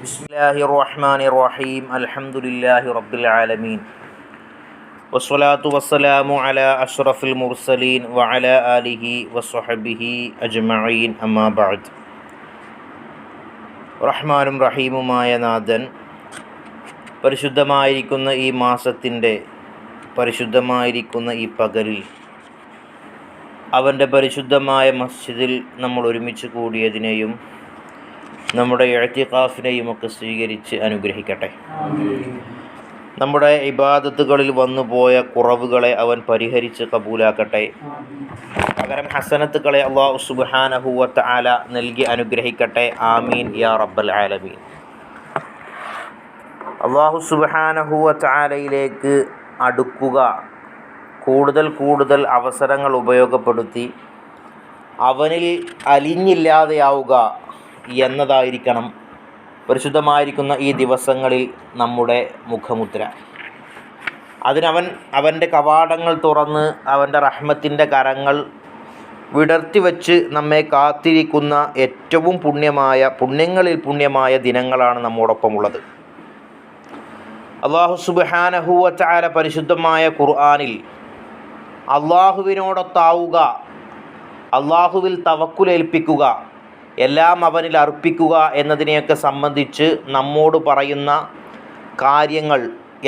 ബിസ്മില്ലാഹി റഹ്മാൻ റഹീം അലഹമുല്ലാഹി റബ്ബിൽ ആലമീൻ വസ്വലാത്തു വസ്സലാമു അല അഷ്റഫുൽ മുർസലീൻ വഅല ആലിഹി വസ്വഹബിഹി അജ്മഈൻ. അമ്മാബാദ് റഹ്മാനും റഹീമുമായ നാഥൻ പരിശുദ്ധമായിരിക്കുന്ന ഈ മാസത്തിന്റെ പരിശുദ്ധമായിരിക്കുന്ന ഈ പകലിൽ അവന്റെ പരിശുദ്ധമായ മസ്ജിദിൽ നമ്മൾ ഒരുമിച്ച് കൂടിയതിനെയും നമ്മുടെ എഴുത്തിക്കാഫിനെയും ഒക്കെ സ്വീകരിച്ച് അനുഗ്രഹിക്കട്ടെ. നമ്മുടെ ഇബാദത്തുകളിൽ വന്നുപോയ കുറവുകളെ അവൻ പരിഹരിച്ച് കബൂലാക്കട്ടെ. പകരം ഹസനത്തുകളെ അള്ളാഹു സുബാനഹുവത്ത് ആല നൽകി അനുഗ്രഹിക്കട്ടെ. ആമീൻ യാ റബ്ബൽ ആലമീൻ. അള്ളാഹു സുബാനഹുവത്ത് ആലയിലേക്ക് അടുക്കുക. കൂടുതൽ കൂടുതൽ അവസരങ്ങൾ ഉപയോഗപ്പെടുത്തി. അവനിൽ അലിഞ്ഞില്ലാതെയാവുക. എന്നതായിരിക്കണം പരിശുദ്ധമായിരിക്കുന്ന ഈ ദിവസങ്ങളിൽ നമ്മുടെ മുഖമുദ്ര. അതിനവൻ അവന്റെ കവാടങ്ങൾ തുറന്ന് അവന്റെ റഹ്മത്തിന്റെ കരങ്ങൾ വിടർത്തി വച്ച് നമ്മെ കാത്തിരിക്കുന്ന ഏറ്റവും പുണ്യമായ പുണ്യങ്ങളിൽ പുണ്യമായ ദിനങ്ങളാണ് നമ്മോടൊപ്പമുള്ളത്. അള്ളാഹു സുബാനഹുവച്ചാര പരിശുദ്ധമായ ഖുർആാനിൽ അള്ളാഹുവിനോടൊത്താവുക അള്ളാഹുവിൽ തവക്കുലേൽപ്പിക്കുക എല്ലാം അവനിൽ അർപ്പിക്കുക എന്നതിനെയൊക്കെ സംബന്ധിച്ച് നമ്മോട് പറയുന്ന കാര്യങ്ങൾ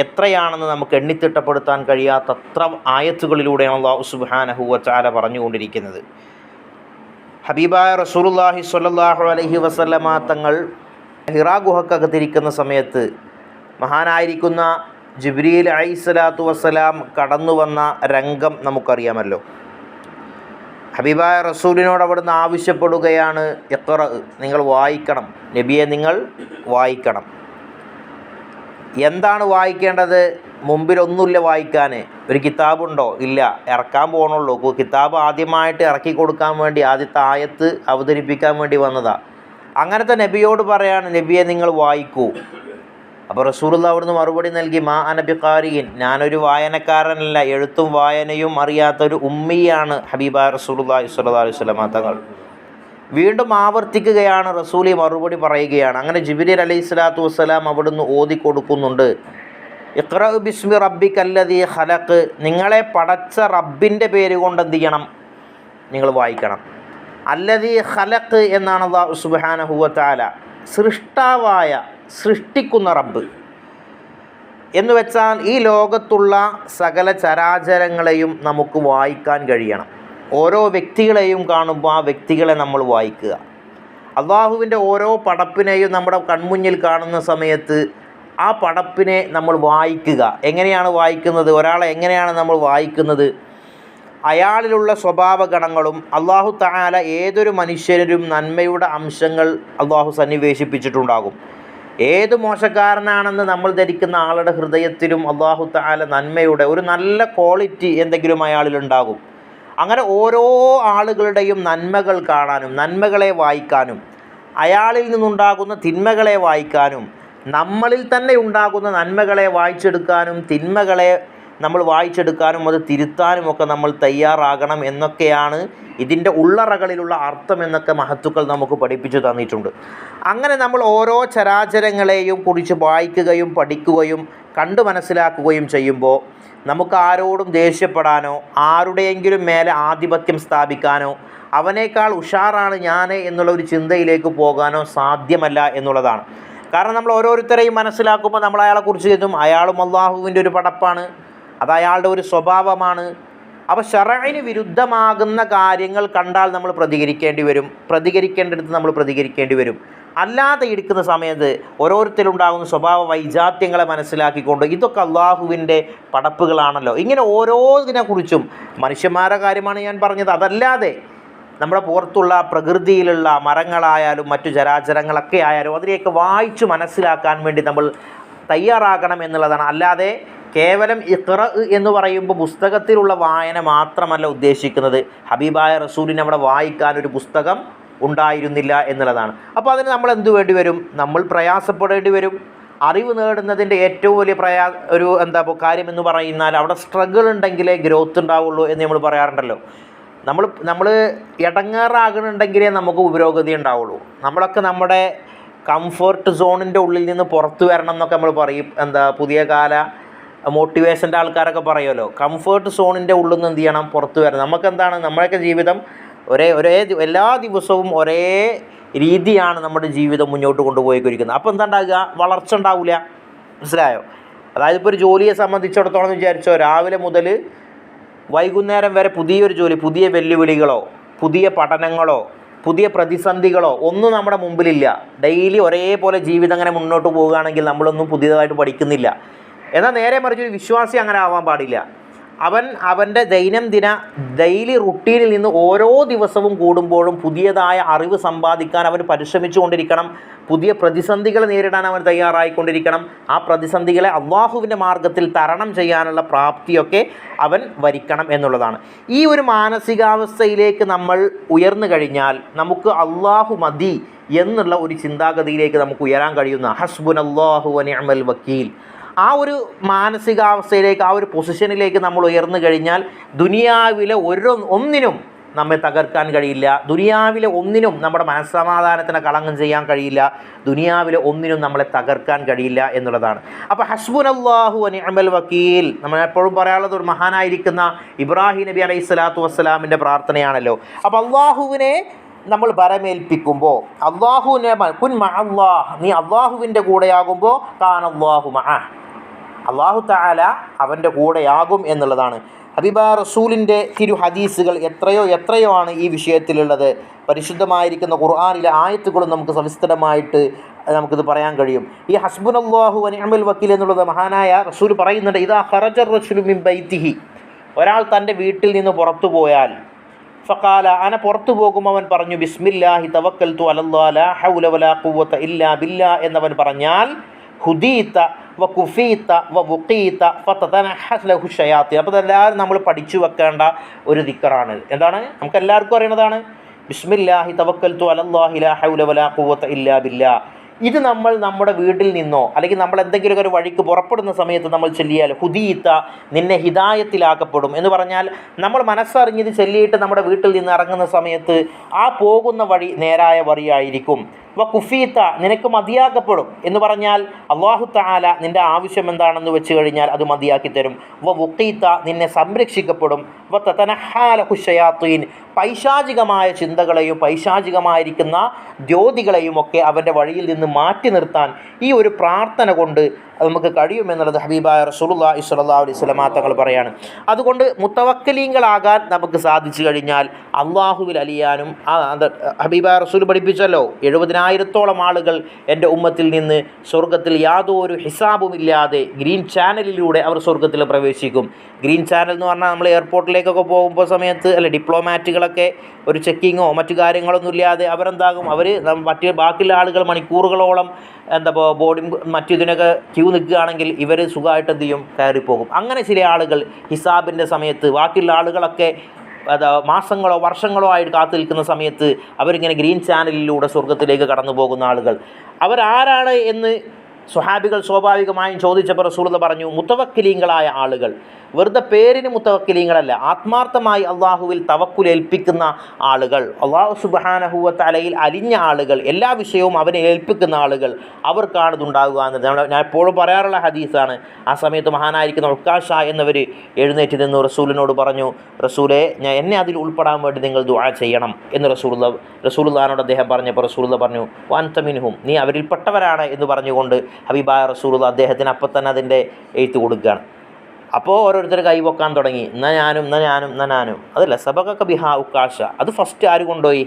എത്രയാണെന്ന് നമുക്ക് എണ്ണിത്തിട്ടപ്പെടുത്താൻ കഴിയാത്തത്ര ആയത്തുകളിലൂടെയാണ് അള്ളാഹു സുബാനഹുവച്ചാല പറഞ്ഞുകൊണ്ടിരിക്കുന്നത്. ഹബീബായ റസൂലുല്ലാഹി സ്വല്ലല്ലാഹു അലഹി വസല്ലമ തങ്ങൾ ഹിറാ ഗുഹക്കകത്തിരിക്കുന്ന സമയത്ത് മഹാനായിരിക്കുന്ന ജിബ്രീൽ അലൈഹി സ്വലാത്തു വസ്സലാം കടന്നു വന്ന രംഗം നമുക്കറിയാമല്ലോ. ഹബീബായ റസൂലിനോട് അവിടുന്ന് ആവശ്യപ്പെടുകയാണ്. എത്ര നിങ്ങൾ വായിക്കണം. നബിയെ നിങ്ങൾ വായിക്കണം. എന്താണ് വായിക്കേണ്ടത്? മുമ്പിലൊന്നുമില്ല വായിക്കാൻ. ഒരു കിതാബുണ്ടോ? ഇല്ല. ഇറക്കാൻ പോകണുള്ളൂ കിതാബ് ആദ്യമായിട്ട് ഇറക്കി കൊടുക്കാൻ വേണ്ടി ആദ്യത്തെ ആയത്ത് അവതരിപ്പിക്കാൻ വേണ്ടി വന്നതാണ് അങ്ങനത്തെ നബിയോട് പറയാണ് നബിയെ നിങ്ങൾ വായിക്കൂ. അപ്പോൾ റസൂലുള്ള അവിടുന്ന് മറുപടി നൽകി മാ അനബിക്കാരിയൻ ഞാനൊരു വായനക്കാരനല്ല എഴുത്തും വായനയും അറിയാത്തൊരു ഉമ്മിയാണ് ഹബീബ റസൂലുല്ലാ സ്വല്ലാ അലൈഹി സ്വലമ തങ്ങൾ. വീണ്ടും ആവർത്തിക്കുകയാണ് റസൂലി മറുപടി പറയുകയാണ്. അങ്ങനെ ജിബിരി അലൈഹി സ്വലാത്തു വസ്സലാം അവിടുന്ന് ഓതി കൊടുക്കുന്നുണ്ട്. ഇഖ്റ ബിസ്മി റബ്ബി കല്ലതി ഹലക്ക് നിങ്ങളെ പടച്ച റബ്ബിന്റെ പേര് കൊണ്ട് എന്ത് ചെയ്യണം? നിങ്ങൾ വായിക്കണം. അല്ലതി ഹലക്ക് എന്നാണ് സുബാനഹുവത്താല സൃഷ്ടാവായ സൃഷ്ടിക്കുന്ന റബ്ബ്. എന്ന് വെച്ചാൽ ഈ ലോകത്തുള്ള സകല ചരാചരങ്ങളെയും നമുക്ക് വായിക്കാൻ കഴിയണം. ഓരോ വ്യക്തികളെയും കാണുമ്പോൾ ആ വ്യക്തികളെ നമ്മൾ വായിക്കുക. അള്ളാഹുവിന്റെ ഓരോ പടപ്പിനെയും നമ്മുടെ കൺമുന്നിൽ കാണുന്ന സമയത്ത് ആ പടപ്പിനെ നമ്മൾ വായിക്കുക. എങ്ങനെയാണ് വായിക്കുന്നത്? ഒരാളെ എങ്ങനെയാണ് നമ്മൾ വായിക്കുന്നത്? അയാളിലുള്ള സ്വഭാവ ഗണങ്ങളും അള്ളാഹു താല ഏതൊരു മനുഷ്യരും നന്മയുടെ അംശങ്ങൾ അള്ളാഹു സന്നിവേശിപ്പിച്ചിട്ടുണ്ടാകും. ഏത് മോശക്കാരനാണെന്ന് നമ്മൾ ധരിക്കുന്ന ആളുടെ ഹൃദയത്തിലും അള്ളാഹു താല നന്മയുടെ ഒരു നല്ല ക്വാളിറ്റി എന്തെങ്കിലും അയാളിലുണ്ടാകും അങ്ങനെ ഓരോ ആളുകളുടെയും നന്മകൾ കാണാനും നന്മകളെ വായിക്കാനും അയാളിൽ നിന്നുണ്ടാകുന്ന തിന്മകളെ വായിക്കാനും നമ്മളിൽ തന്നെ ഉണ്ടാകുന്ന നന്മകളെ വായിച്ചെടുക്കാനും തിന്മകളെ നമ്മൾ വായിച്ചെടുക്കാനും അത് തിരുത്താനും ഒക്കെ നമ്മൾ തയ്യാറാകണം എന്നൊക്കെയാണ് ഇതിന്റെ ഉള്ളറകളിലുള്ള അർത്ഥം എന്നൊക്കെ മഹത്തുക്കൾ നമുക്ക് പഠിപ്പിച്ചു തന്നിട്ടുണ്ട്. അങ്ങനെ നമ്മൾ ഓരോ ചരാചരങ്ങളെയും കുറിച്ച് വായിക്കുകയും പഠിക്കുകയും കണ്ടു മനസ്സിലാക്കുകയും ചെയ്യുമ്പോൾ നമുക്ക് ആരോടും ദേഷ്യപ്പെടാനോ ആരുടെയെങ്കിലും മേലെ ആധിപത്യം സ്ഥാപിക്കാനോ അവനേക്കാൾ ഉഷാറാണ് ഞാൻ എന്നുള്ള ഒരു ചിന്തയിലേക്ക് പോകാനോ സാധ്യമല്ല എന്നുള്ളതാണ്. കാരണം നമ്മൾ ഓരോരുത്തരെയും മനസ്സിലാക്കുമ്പോൾ നമ്മൾ അയാളെക്കുറിച്ച് കരുതും അയാളും അള്ളാഹുവിന്റെ ഒരു പടപ്പാണ്. അത് അയാളുടെ ഒരു സ്വഭാവമാണ്. അപ്പോൾ ഷറയിന് വിരുദ്ധമാകുന്ന കാര്യങ്ങൾ കണ്ടാൽ നമ്മൾ പ്രതികരിക്കേണ്ടി വരും. പ്രതികരിക്കേണ്ടടുത്ത് നമ്മൾ പ്രതികരിക്കേണ്ടി വരും. അല്ലാതെ എടുക്കുന്ന സമയത്ത് ഓരോരുത്തരുണ്ടാകുന്ന സ്വഭാവ വൈജാത്യങ്ങളെ മനസ്സിലാക്കിക്കൊണ്ട് ഇതൊക്കെ അള്ളാഹുവിന്റെ പടപ്പുകളാണല്ലോ. ഇങ്ങനെ ഓരോതിനെക്കുറിച്ചും മനുഷ്യന്മാരെ കാര്യമാണ് ഞാൻ പറഞ്ഞത്. അതല്ലാതെ നമ്മുടെ പുറത്തുള്ള പ്രകൃതിയിലുള്ള മരങ്ങളായാലും മറ്റു ചരാചരങ്ങളൊക്കെ ആയാലും അതിനെയൊക്കെ വായിച്ചു മനസ്സിലാക്കാൻ വേണ്ടി നമ്മൾ തയ്യാറാകണം എന്നുള്ളതാണ്. അല്ലാതെ കേവലം ഇഖ്റ എന്ന് പറയുമ്പോൾ പുസ്തകത്തിലുള്ള വായന മാത്രമല്ല ഉദ്ദേശിക്കുന്നത്. ഹബീബായ റസൂലിനെ അവിടെ വായിക്കാൻ ഒരു പുസ്തകം ഉണ്ടായിരുന്നില്ല എന്നുള്ളതാണ്. അപ്പോൾ അതിന് നമ്മൾ എന്ത് വേണ്ടി വരും? നമ്മൾ പ്രയാസപ്പെടേണ്ടി വരും. അറിവ് നേടുന്നതിന്റെ ഏറ്റവും വലിയ പ്രയാ ഒരു എന്താ ഇപ്പോൾ കാര്യം എന്ന് പറയുന്നാൽ അവിടെ സ്ട്രഗിൾ ഉണ്ടെങ്കിലേ ഗ്രോത്ത് ഉണ്ടാവുള്ളൂ എന്ന് നമ്മൾ പറയാറുണ്ടല്ലോ. നമ്മൾ നമ്മൾ ഇടങ്ങാറാകണുണ്ടെങ്കിലേ നമുക്ക് പുരോഗതി ഉണ്ടാവുള്ളൂ. നമ്മളൊക്കെ നമ്മുടെ കംഫർട്ട് സോണിന്റെ ഉള്ളിൽ നിന്ന് പുറത്തു വരണം എന്നൊക്കെ നമ്മൾ പറയും. എന്താ പുതിയ കാല മോട്ടിവേഷന്റെ ആൾക്കാരൊക്കെ പറയുമല്ലോ. കംഫേർട്ട് സോണിന്റെ ഉള്ളിൽ നിന്ന് എന്ത് ചെയ്യണം? പുറത്തു വരണം. നമുക്കെന്താണ്? നമ്മുടെയൊക്കെ ജീവിതം ഒരേ ഒരേ എല്ലാ ദിവസവും ഒരേ രീതിയാണ് നമ്മുടെ ജീവിതം മുന്നോട്ട് കൊണ്ടുപോയിക്കൊണ്ടിരിക്കുന്നത്. അപ്പോൾ എന്താ ഉണ്ടാകുക വളർച്ച ഉണ്ടാവില്ല മനസ്സിലായോ? അതായത് ഇപ്പോൾ ഒരു ജോലിയെ സംബന്ധിച്ചിടത്തോളം വിചാരിച്ചോ രാവിലെ മുതൽ വൈകുന്നേരം വരെ പുതിയൊരു ജോലി പുതിയ വെല്ലുവിളികളോ പുതിയ പഠനങ്ങളോ പുതിയ പ്രതിസന്ധികളോ ഒന്നും നമ്മുടെ മുമ്പിലില്ല. ഡെയിലി ഒരേപോലെ ജീവിതം അങ്ങനെ മുന്നോട്ട് പോവുകയാണെങ്കിൽ നമ്മളൊന്നും പുതിയതായിട്ട് പഠിക്കുന്നില്ല. എന്നാൽ നേരെ മറിച്ച് ഒരു വിശ്വാസി അങ്ങനെ ആവാൻ പാടില്ല. അവൻ അവന്റെ ദൈനംദിന ഡെയിലി റുട്ടീനിൽ നിന്ന് ഓരോ ദിവസവും കൂടുമ്പോഴും പുതിയതായ അറിവ് സമ്പാദിക്കാൻ അവൻ പരിശ്രമിച്ചുകൊണ്ടിരിക്കണം. പുതിയ പ്രതിസന്ധികൾ നേരിടാൻ അവൻ തയ്യാറായിക്കൊണ്ടിരിക്കണം. ആ പ്രതിസന്ധികളെ അള്ളാഹുവിന്റെ മാർഗത്തിൽ തരണം ചെയ്യാനുള്ള പ്രാപ്തിയൊക്കെ അവൻ വരിക്കണം എന്നുള്ളതാണ്. ഈ ഒരു മാനസികാവസ്ഥയിലേക്ക് നമ്മൾ ഉയർന്നു കഴിഞ്ഞാൽ നമുക്ക് അള്ളാഹു മതി എന്നുള്ള ഒരു ചിന്താഗതിയിലേക്ക് നമുക്ക് ഉയരാൻ കഴിയുന്ന ഹസ്ബുൻ അള്ളാഹു അനിഅമൽ വക്കീൽ. ആ ഒരു മാനസികാവസ്ഥയിലേക്ക് ആ ഒരു പൊസിഷനിലേക്ക് നമ്മൾ ഉയർന്നു കഴിഞ്ഞാൽ ദുനിയാവിലെ ഒരു ഒന്നിനും നമ്മെ തകർക്കാൻ കഴിയില്ല. ദുനിയാവിലെ ഒന്നിനും നമ്മുടെ മനസ്സമാധാനത്തിന് കളങ്കം ചെയ്യാൻ കഴിയില്ല. ദുനിയാവിലെ ഒന്നിനും നമ്മളെ തകർക്കാൻ കഴിയില്ല എന്നുള്ളതാണ്. അപ്പോൾ ഹസ്ബുൻ അള്ളാഹു അനിഅമൽ വക്കീൽ നമ്മൾ എപ്പോഴും പറയാനുള്ളത് ഒരു മഹാനായിരിക്കുന്ന ഇബ്രാഹിം നബി അലൈഹി സ്വലാത്തു വസ്സലാമിന്റെ പ്രാർത്ഥനയാണല്ലോ. അപ്പോൾ അള്ളാഹുവിനെ നമ്മൾ ബരമേൽപ്പിക്കുമ്പോൾ അള്ളാഹുവിനെ കുൻ മ നീ അള്ളാഹുവിന്റെ കൂടെയാകുമ്പോൾ താൻ അള്ളാഹു മഅ. അള്ളാഹു താല അവന്റെ കൂടെയാകും എന്നുള്ളതാണ്. ഹബീബ റസൂലിന്റെ തിരു ഹദീസുകൾ എത്രയോ എത്രയോ ആണ് ഈ വിഷയത്തിലുള്ളത്. പരിശുദ്ധമായിരിക്കുന്ന ഖുർആാനിലെ ആയത്തുകളും നമുക്ക് സവിസ്തരമായിട്ട് നമുക്കിത് പറയാൻ കഴിയും. ഈ ഹസ്ബുൻ അള്ളാഹു അനിഅമൽ വക്കീൽ എന്നുള്ളത് മഹാനായ റസൂൽ പറയുന്നുണ്ട് ഇതാ ഹറജർ റസൂലു മിൻ ബൈത്തിഹി. ഒരാൾ തന്റെ വീട്ടിൽ നിന്ന് പുറത്തു പോയാൽ ഫക്കാല അന പുറത്തു പോകും അവൻ പറഞ്ഞു ബിസ്മില്ലാഹി തവക്കൽ തു അലല്ലാ ഹൗല വലാ ഇല്ലാ ബില്ലാ എന്നവൻ പറഞ്ഞാൽ ഹുദീത്ത വ കുഫീത്ത വ വുക്കീത്ത ഫതതനഹസ് ലഹു ഷയാത്തി അപ്പോൾ ഇതെല്ലാവരും നമ്മൾ പഠിച്ചു വെക്കേണ്ട ഒരു ദിക്കറാണ്. എന്താണ്? നമുക്ക് എല്ലാവർക്കും അറിയണതാണ്. ബിസ്മില്ലാഹി തവക്കൽ തു ലാ ഹൗല വലാ ഖുവത്ത ഇല്ലാ ബില്ലാ. ഇത് നമ്മൾ നമ്മുടെ വീട്ടിൽ നിന്നോ അല്ലെങ്കിൽ നമ്മൾ എന്തെങ്കിലും ഒരു വഴിക്ക് പുറപ്പെടുന്ന സമയത്ത് നമ്മൾ ചൊല്ലിയാൽ ഹുദീത്ത നിന്നെ ഹിദായത്തിലാക്കപ്പെടും. എന്ന് പറഞ്ഞാൽ നമ്മൾ മനസ്സറിഞ്ഞത് ചൊല്ലിയിട്ട് നമ്മുടെ വീട്ടിൽ നിന്ന് ഇറങ്ങുന്ന സമയത്ത് ആ പോകുന്ന വഴി നേരായ വഴിയായിരിക്കും. വ നിനക്ക് മതിയാക്കപ്പെടും എന്ന് പറഞ്ഞാൽ അള്ളാഹു താല നിന്റെ ആവശ്യം എന്താണെന്ന് വെച്ച് കഴിഞ്ഞാൽ അത് മതിയാക്കി തരും. വ വുക്കീത്ത നിന്നെ സംരക്ഷിക്കപ്പെടും. വ തതനഹാല ഹുഷയാത്തീൻ പൈശാചികമായ ചിന്തകളെയും പൈശാചികമായിരിക്കുന്ന ജ്യോതികളെയും ഒക്കെ അവന്റെ വഴിയിൽ നിന്ന് മാറ്റി നിർത്താൻ ഈ ഒരു പ്രാർത്ഥന കൊണ്ട് നമുക്ക് കഴിയുമെന്നുള്ളത് ഹബീബായ റസൂലുള്ളാഹി സ്വല്ലല്ലാഹു അലൈഹി വസല്ലമ തങ്ങൾ പറയാണ്. അതുകൊണ്ട് മുത്തവക്കലീങ്ങളാകാൻ നമുക്ക് സാധിച്ചു കഴിഞ്ഞാൽ അള്ളാഹുവിൽ അലിയാനും ഹബീബായ റസൂൽ പഠിപ്പിച്ചല്ലോ എഴുപതിനായിരത്തോളം ആളുകൾ എന്റെ ഉമ്മത്തിൽ നിന്ന് സ്വർഗത്തിൽ യാതൊരു ഹിസാബുമില്ലാതെ ഗ്രീൻ ചാനലിലൂടെ അവർ സ്വർഗത്തിൽ പ്രവേശിക്കും. ഗ്രീൻ ചാനൽ എന്ന് പറഞ്ഞാൽ നമ്മൾ എയർപോർട്ടിലേക്കൊക്കെ പോകുമ്പോൾ സമയത്ത് അല്ലെ ഡിപ്ലോമാറ്റുകളൊക്കെ ഒരു ചെക്കിങ്ങോ മറ്റു കാര്യങ്ങളൊന്നും ഇല്ലാതെ അവരെന്താകും? അവർ മറ്റ് ബാക്കിയുള്ള ആളുകൾ മണിക്കൂറുകളോളം എന്താ ബോർഡിംഗ് മറ്റു ഇതിനൊക്കെ ക്യൂ നിൽക്കുകയാണെങ്കിൽ ഇവർ സുഖമായിട്ട് എന്ത് ചെയ്യും? കയറിപ്പോകും. അങ്ങനെ ചില ആളുകൾ ഹിസാബിന്റെ സമയത്ത് ബാക്കിയുള്ള ആളുകളൊക്കെ അതാ മാസങ്ങളോ വർഷങ്ങളോ ആയിട്ട് കാത്തു നിൽക്കുന്ന സമയത്ത് അവരിങ്ങനെ ഗ്രീൻ ചാനലിലൂടെ സ്വർഗത്തിലേക്ക് കടന്നു പോകുന്ന ആളുകൾ. അവരാരാണ് എന്ന് സ്വഹാബികൾ സ്വാഭാവികമായും ചോദിച്ചപ്പോൾ റസൂലത പറഞ്ഞു മുത്തവക്കിലീങ്ങളായ ആളുകൾ. വെറുതെ പേരിന് മുത്തവക്കിലീങ്ങളല്ല ആത്മാർത്ഥമായി അള്ളാഹുവിൽ തവക്കുലേൽപ്പിക്കുന്ന ആളുകൾ. അള്ളാഹു സുബാനഹുവ തലയിൽ അലിഞ്ഞ ആളുകൾ എല്ലാ വിഷയവും അവനെ ഏൽപ്പിക്കുന്ന ആളുകൾ അവർക്കാണ് ഇതുണ്ടാകുക എന്നത്. നമ്മൾ ഞാൻ എപ്പോഴും പറയാറുള്ള ഹദീസാണ്. ആ സമയത്ത് മഹാനായിരിക്കുന്ന ഉക്കാഷ എന്നവർ എഴുന്നേറ്റ് നിന്ന് റസൂലിനോട് പറഞ്ഞു റസൂലെ ഞാൻ എന്നെ അതിൽ ഉൾപ്പെടാൻ വേണ്ടി നിങ്ങൾ ദുആ ചെയ്യണം എന്ന് റസൂലുള്ള റസൂലുള്ളാനോട് അദ്ദേഹം പറഞ്ഞപ്പോൾ റസൂലുള്ള പറഞ്ഞു വാൻ തമിനുഹും നീ അവരിൽപ്പെട്ടവരാണ് എന്ന് പറഞ്ഞുകൊണ്ട് ഹബീബായ റസൂലുള്ള അദ്ദേഹത്തിന് അപ്പം തന്നെ അതിന്റെ എഴുത്ത് കൊടുക്കുകയാണ്. അപ്പോൾ ഓരോരുത്തർ കൈവക്കാൻ തുടങ്ങി. എന്നാൽ ഞാനും എന്നാൽ ഞാനും എന്നാൽ ഞാനും. അതല്ല സബകൊക്കെ ബിഹാ ഉക്കാഷ അത് ഫസ്റ്റ് ആര് കൊണ്ടുപോയി?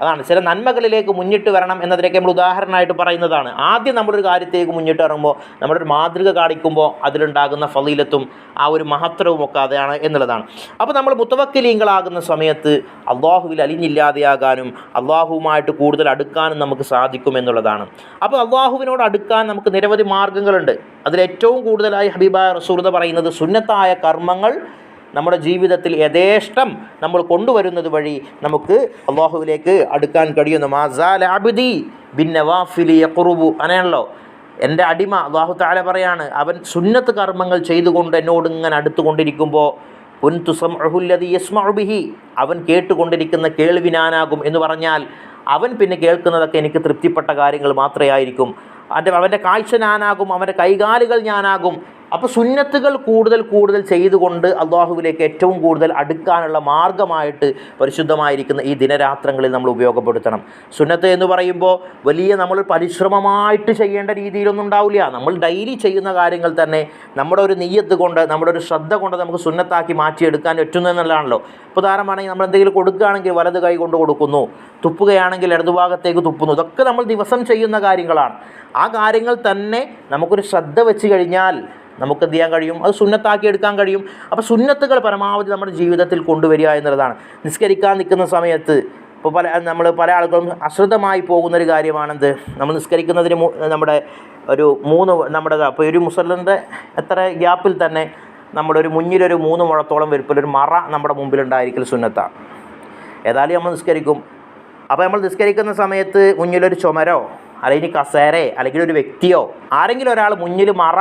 അതാണ്. ചില നന്മകളിലേക്ക് മുന്നിട്ട് വരണം എന്നതിലേക്ക് നമ്മൾ ഉദാഹരണമായിട്ട് പറയുന്നതാണ്. ആദ്യം നമ്മളൊരു കാര്യത്തേക്ക് മുന്നിട്ട് ഇറങ്ങുമ്പോൾ നമ്മളൊരു മാതൃക കാണിക്കുമ്പോൾ അതിലുണ്ടാകുന്ന ഫലീലത്തും ആ ഒരു മഹത്വവും ഒക്കെ അതാണ് എന്നുള്ളതാണ്. അപ്പോൾ നമ്മൾ മുത്തവക്കലീങ്ങളാകുന്ന സമയത്ത് അള്ളാഹുവിൽ അലിഞ്ഞില്ലാതെയാകാനും അള്ളാഹുവുമായിട്ട് കൂടുതൽ അടുക്കാനും നമുക്ക് സാധിക്കും എന്നുള്ളതാണ്. അപ്പോൾ അള്ളാഹുവിനോട് അടുക്കാൻ നമുക്ക് നിരവധി മാർഗങ്ങളുണ്ട് അതിലേറ്റവും കൂടുതലായി ഹബീബ റസൂർദ പറയുന്നത് സുന്നത്തായ കർമ്മങ്ങൾ നമ്മുടെ ജീവിതത്തിൽ യഥേഷ്ടം നമ്മൾ കൊണ്ടുവരുന്നത് വഴി നമുക്ക് അള്ളാഹുവിലേക്ക് അടുക്കാൻ കഴിയുന്നു. മാസാൽ അബിദി ബിൻ നവാഫിലി യഖുറുബു. അങ്ങനെയാണല്ലോ. എന്റെ അടിമ അള്ളാഹു താല പറയാണ് അവൻ സുന്നത്ത് കർമ്മങ്ങൾ ചെയ്തുകൊണ്ട് എന്നോട് ഇങ്ങനെ അടുത്തുകൊണ്ടിരിക്കുമ്പോൾ ഉൻ തുസം ബിഹി. അവൻ കേട്ടുകൊണ്ടിരിക്കുന്ന കേൾവിനാനാകും എന്ന് പറഞ്ഞാൽ അവൻ പിന്നെ കേൾക്കുന്നതൊക്കെ എനിക്ക് തൃപ്തിപ്പെട്ട കാര്യങ്ങൾ മാത്രമേ ആയിരിക്കും അവന്റെ അവന്റെ കാഴ്ച ഞാനാകും അവന്റെ കൈകാലുകൾ ഞാനാകും. അപ്പോൾ സുന്നത്തുകൾ കൂടുതൽ കൂടുതൽ ചെയ്തുകൊണ്ട് അള്ളാഹുവിലേക്ക് ഏറ്റവും കൂടുതൽ അടുക്കാനുള്ള മാർഗമായിട്ട് പരിശുദ്ധമായിരിക്കുന്ന ഈ ദിനരാത്രങ്ങളിൽ നമ്മൾ ഉപയോഗപ്പെടുത്തണം. സുന്നത്ത് എന്ന് പറയുമ്പോൾ വലിയ നമ്മൾ പരിശ്രമമായിട്ട് ചെയ്യേണ്ട രീതിയിലൊന്നും ഉണ്ടാവില്ല. നമ്മൾ ഡെയിലി ചെയ്യുന്ന കാര്യങ്ങൾ തന്നെ നമ്മുടെ ഒരു നെയ്യത്ത് കൊണ്ട് നമ്മുടെ ഒരു ശ്രദ്ധ കൊണ്ട് നമുക്ക് സുന്നത്താക്കി മാറ്റിയെടുക്കാൻ പറ്റുന്നു എന്നുള്ളതാണല്ലോ. ഉദാഹരണമാണെങ്കിൽ നമ്മൾ എന്തെങ്കിലും കൊടുക്കുകയാണെങ്കിൽ വലത് കൈ കൊണ്ട് കൊടുക്കുന്നു തുപ്പുകയാണെങ്കിൽ ഇടതുഭാഗത്തേക്ക് തുപ്പുന്നു. ഇതൊക്കെ നമ്മൾ ദിവസം ചെയ്യുന്ന കാര്യങ്ങളാണ്. ആ കാര്യങ്ങൾ തന്നെ നമുക്കൊരു ശ്രദ്ധ വെച്ച് കഴിഞ്ഞാൽ നമുക്ക് എന്ത് ചെയ്യാൻ കഴിയും? അത് സുന്നത്താക്കി എടുക്കാൻ കഴിയും. അപ്പോൾ സുന്നത്തുകൾ പരമാവധി നമ്മുടെ ജീവിതത്തിൽ കൊണ്ടുവരിക എന്നുള്ളതാണ്. നിസ്കരിക്കാൻ നിൽക്കുന്ന സമയത്ത് ഇപ്പോൾ പല നമ്മൾ പല ആളുകളും അശ്രദ്ധമായി പോകുന്നൊരു കാര്യമാണെന്ത്? നമ്മൾ നിസ്കരിക്കുന്നതിന് നമ്മുടെ ഒരു മൂന്ന് നമ്മുടെ അപ്പോൾ ഒരു മുസലിന്റെ എത്ര ഗ്യാപ്പിൽ തന്നെ നമ്മുടെ ഒരു മുന്നിലൊരു മൂന്ന് മുഴത്തോളം വലുപ്പത്തിൽ ഒരു മറ നമ്മുടെ മുമ്പിലുണ്ടായിരിക്കൽ സുന്നത്താണ് ഏതായാലും നമ്മൾ നിസ്കരിക്കും. അപ്പോൾ നമ്മൾ നിസ്കരിക്കുന്ന സമയത്ത് മുന്നിലൊരു ചുമരോ അല്ലെങ്കിൽ കസേരയോ അല്ലെങ്കിൽ ഒരു വ്യക്തിയോ ആരെങ്കിലും ഒരാൾ മുന്നിൽ മറ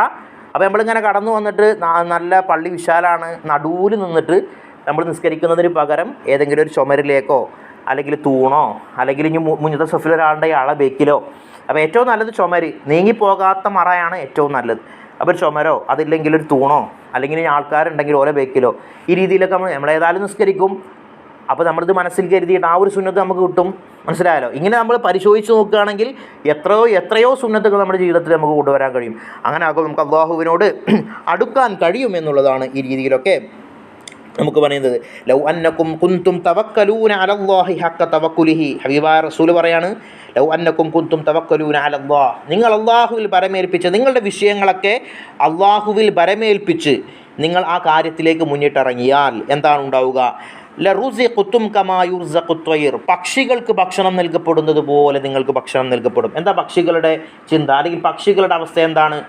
അപ്പോൾ നമ്മളിങ്ങനെ കടന്നു വന്നിട്ട് നല്ല പള്ളി വിശാലാണ് നടുവിൽ നിന്നിട്ട് നമ്മൾ നിസ്കരിക്കുന്നതിന് പകരം ഏതെങ്കിലും ഒരു ചുമരിലേക്കോ അല്ലെങ്കിൽ തൂണോ അല്ലെങ്കിൽ ഇനി മുന്നത്തെ സഫിൽ ഒരാളുടെ ആളെ ബേക്കിലോ. അപ്പോൾ ഏറ്റവും നല്ലത് ചുമര്. നീങ്ങിപ്പോകാത്ത മറയാണ് ഏറ്റവും നല്ലത്. അപ്പോൾ ഒരു ചുമരോ അതില്ലെങ്കിൽ ഒരു തൂണോ അല്ലെങ്കിൽ ആൾക്കാരുണ്ടെങ്കിൽ ഓരോ ബേക്കിലോ. ഈ രീതിയിലൊക്കെ നമ്മൾ ഏതായാലും നിസ്കരിക്കും. അപ്പോൾ നമ്മളിത് മനസ്സിൽ കരുതിയിട്ട് ആ ഒരു സുന്നത്ത് നമുക്ക് കിട്ടും. മനസ്സിലായല്ലോ? ഇങ്ങനെ നമ്മൾ പരിശോധിച്ച് നോക്കുകയാണെങ്കിൽ എത്രയോ എത്രയോ സുന്നത്തുകൾ നമ്മുടെ ജീവിതത്തിൽ നമുക്ക് കൊണ്ടുവരാൻ കഴിയും. അങ്ങനെ ആകുമ്പോൾ നമുക്ക് അള്ളാഹുവിനോട് അടുക്കാൻ കഴിയും എന്നുള്ളതാണ് ഈ രീതിയിലൊക്കെ നമുക്ക് പറയുന്നത്. ലൗ അന്നക്കും കുന്തും തവക്കലൂന അലല്ലാഹി ഹക്ക തവക്കുലിഹി. ഹബീബാ റസൂൽ പറയാണ് ലൗ അന്നക്കും കുന്തും തവക്കലൂന അലല്ലാഹ്. നിങ്ങൾ അള്ളാഹുവിൽ പരമേൽപ്പിച്ച് നിങ്ങളുടെ വിഷയങ്ങളൊക്കെ അള്ളാഹുവിൽ പരമേൽപ്പിച്ച് നിങ്ങൾ ആ കാര്യത്തിലേക്ക് മുന്നിട്ടിറങ്ങിയാൽ എന്താണ് ഉണ്ടാവുക? ലറുസി കുത്തും കമായുർസഖുത്വയിർ പക്ഷികൾക്ക് ഭക്ഷണം നൽകപ്പെടുന്നത് പോലെ നിങ്ങൾക്ക് ഭക്ഷണം നൽകപ്പെടും. എന്താ പക്ഷികളുടെ ചിന്ത? അല്ലെങ്കിൽ പക്ഷികളുടെ അവസ്ഥ എന്താണ്?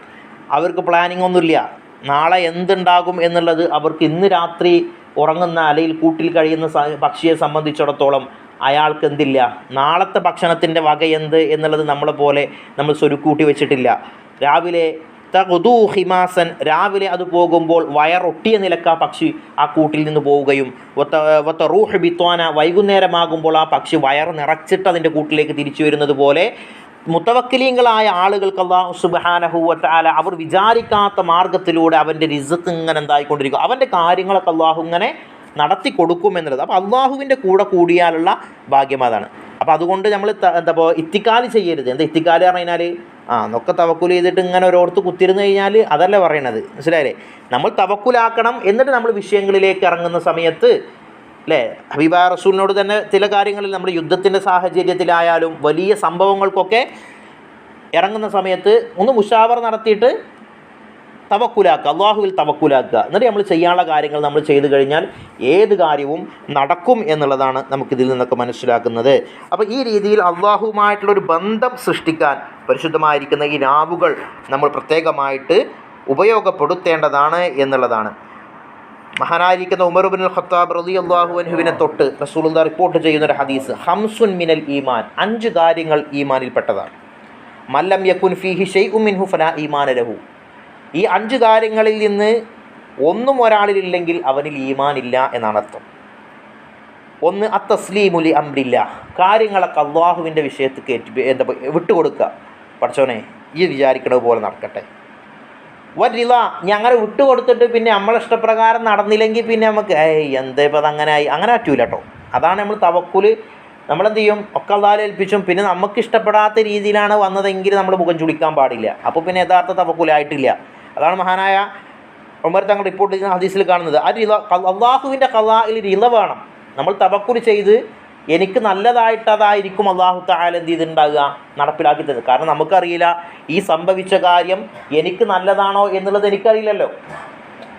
അവർക്ക് പ്ലാനിങ് ഒന്നുമില്ല. നാളെ എന്തുണ്ടാകും എന്നുള്ളത് അവർക്ക് ഇന്ന് രാത്രി ഉറങ്ങുന്ന അല്ലെങ്കിൽ കൂട്ടിൽ കഴിയുന്ന പക്ഷിയെ സംബന്ധിച്ചിടത്തോളം അയാൾക്ക് എന്തില്ല? നാളത്തെ ഭക്ഷണത്തിന്റെ വക എന്ത് എന്നുള്ളത് നമ്മളെ പോലെ നമ്മൾ സ്വരുക്കൂട്ടി വെച്ചിട്ടില്ല. രാവിലെ തകുദൂ ഹിമാസൻ രാവിലെ അത് പോകുമ്പോൾ വയറൊട്ടിയ നിലയ്ക്ക് ആ പക്ഷി ആ കൂട്ടിൽ നിന്ന് പോവുകയും വത്ത ഒത്ത റൂഹ് ബിത്വാന വൈകുന്നേരമാകുമ്പോൾ ആ പക്ഷി വയർ നിറച്ചിട്ട് അതിന്റെ കൂട്ടിലേക്ക് തിരിച്ചു വരുന്നത് പോലെ മുത്തവക്കിലീങ്ങളായ ആളുകൾക്ക് അള്ളാഹു സുബാനഹുവത്താല അവർ വിചാരിക്കാത്ത മാർഗത്തിലൂടെ അവന്റെ റിസത്ത് ഇങ്ങനെ എന്തായിക്കൊണ്ടിരിക്കും. അവന്റെ കാര്യങ്ങളൊക്കെ അള്ളാഹു ഇങ്ങനെ നടത്തി കൊടുക്കും എന്നുള്ളത്. അപ്പോൾ അള്ളാഹുവിന്റെ കൂടെ കൂടിയാലുള്ള ഭാഗ്യം അതാണ്. അപ്പോൾ അതുകൊണ്ട് നമ്മൾ എന്താ ഇപ്പോൾ ഇത്തിക്കാൽ ചെയ്യരുത്. എന്താ ഇത്തിക്കാൽ പറഞ്ഞു കഴിഞ്ഞാൽ ആ എന്നൊക്കെ തവക്കുൽ ചെയ്തിട്ട് ഇങ്ങനെ ഓരോരുത്ത് കുത്തിരുന്ന് കഴിഞ്ഞാൽ അതല്ല പറയണത്. മനസ്സിലായില്ലേ? നമ്മൾ തവക്കുലാക്കണം എന്നിട്ട് നമ്മൾ വിഷയങ്ങളിലേക്ക് ഇറങ്ങുന്ന സമയത്ത് അല്ലേ ഹബീബ റസൂലിനോട് തന്നെ ചില കാര്യങ്ങളിൽ നമ്മൾ യുദ്ധത്തിന്റെ സാഹചര്യത്തിലായാലും വലിയ സംഭവങ്ങൾക്കൊക്കെ ഇറങ്ങുന്ന സമയത്ത് ഒന്ന് മുഷാവർ നടത്തിയിട്ട് തവക്കുലാക്കുക അള്ളാഹുവിൽ തവക്കുലാക്കുക. എന്നിട്ട് നമ്മൾ ചെയ്യാനുള്ള കാര്യങ്ങൾ നമ്മൾ ചെയ്തു കഴിഞ്ഞാൽ ഏത് കാര്യവും നടക്കും എന്നുള്ളതാണ് നമുക്കിതിൽ നിന്നൊക്കെ മനസ്സിലാക്കുന്നത്. അപ്പോൾ ഈ രീതിയിൽ അള്ളാഹുവുമായിട്ടുള്ളൊരു ബന്ധം സൃഷ്ടിക്കാൻ പരിശുദ്ധമായിരിക്കുന്ന ഈ നാവുകൾ നമ്മൾ പ്രത്യേകമായിട്ട് ഉപയോഗപ്പെടുത്തേണ്ടതാണ് എന്നുള്ളതാണ്. മഹാനായിരിക്കുന്ന ഉമർ ബിൻ ഖത്താബ് റലി അള്ളാഹു അൻഹുവിനെ തൊട്ട് റസൂൽ റിപ്പോർട്ട് ചെയ്യുന്ന ഒരു ഹദീസ് ഹംസുൻ മിനൽ ഈമാൻ അഞ്ച് കാര്യങ്ങൾ ഈമാനിൽപ്പെട്ടതാണ്. മല്ലം യക്കുൻ ഫീഹി ഷെയ് മിൻഹു ഫലാ ഈമാന ലഹു. ഈ അഞ്ച് കാര്യങ്ങളിൽ നിന്ന് ഒന്നും ഒരാളിലില്ലെങ്കിൽ അവനിൽ ഈമാൻ ഇല്ല എന്നാണ് അർത്ഥം. ഒന്ന് അത്തസ്ലീമുലി അമ്രില്ല കാര്യങ്ങളൊക്കെ അള്ളാഹുവിന്റെ വിഷയത്തിൽ കയറ്റി എന്താ വിട്ടുകൊടുക്കുക. പഠിച്ചോനെ ഈ വിചാരിക്കണത് പോലെ നടക്കട്ടെ. വരില്ല അങ്ങനെ വിട്ടുകൊടുത്തിട്ട് പിന്നെ നമ്മളെ ഇഷ്ടപ്രകാരം നടന്നില്ലെങ്കിൽ പിന്നെ നമുക്ക് ഏയ് എന്തേ ഇപ്പം അതങ്ങനെ ആയി അങ്ങനെ പറ്റൂല കേട്ടോ അതാണ് നമ്മൾ തവക്കുൽ നമ്മളെന്ത് ചെയ്യും ഒക്കെ അള്ളാഹ് ഏൽപ്പിച്ചും. പിന്നെ നമുക്ക് ഇഷ്ടപ്പെടാത്ത രീതിയിലാണ് വന്നതെങ്കിൽ നമ്മൾ മുഖം ചുളിക്കാൻ പാടില്ല. അപ്പോൾ പിന്നെ യഥാർത്ഥ തവക്കുലായിട്ടില്ല. അതാണ് മഹാനായ ഉമർ തങ്ങൾ റിപ്പോർട്ട് ചെയ്യുന്ന ഹദീസിൽ കാണുന്നത്. അത് അള്ളാഹുവിന്റെ കലായിൽ ഇല വേണം. നമ്മൾ തവക്കുൽ ചെയ്ത് എനിക്ക് നല്ലതായിട്ട് അതായിരിക്കും അള്ളാഹു താല എന്ത് ചെയ്തിട്ടുണ്ടാകുക നടപ്പിലാക്കി തരുന്നത് കാരണം നമുക്കറിയില്ല ഈ സംഭവിച്ച കാര്യം എനിക്ക് നല്ലതാണോ എന്നുള്ളത് എനിക്കറിയില്ലല്ലോ.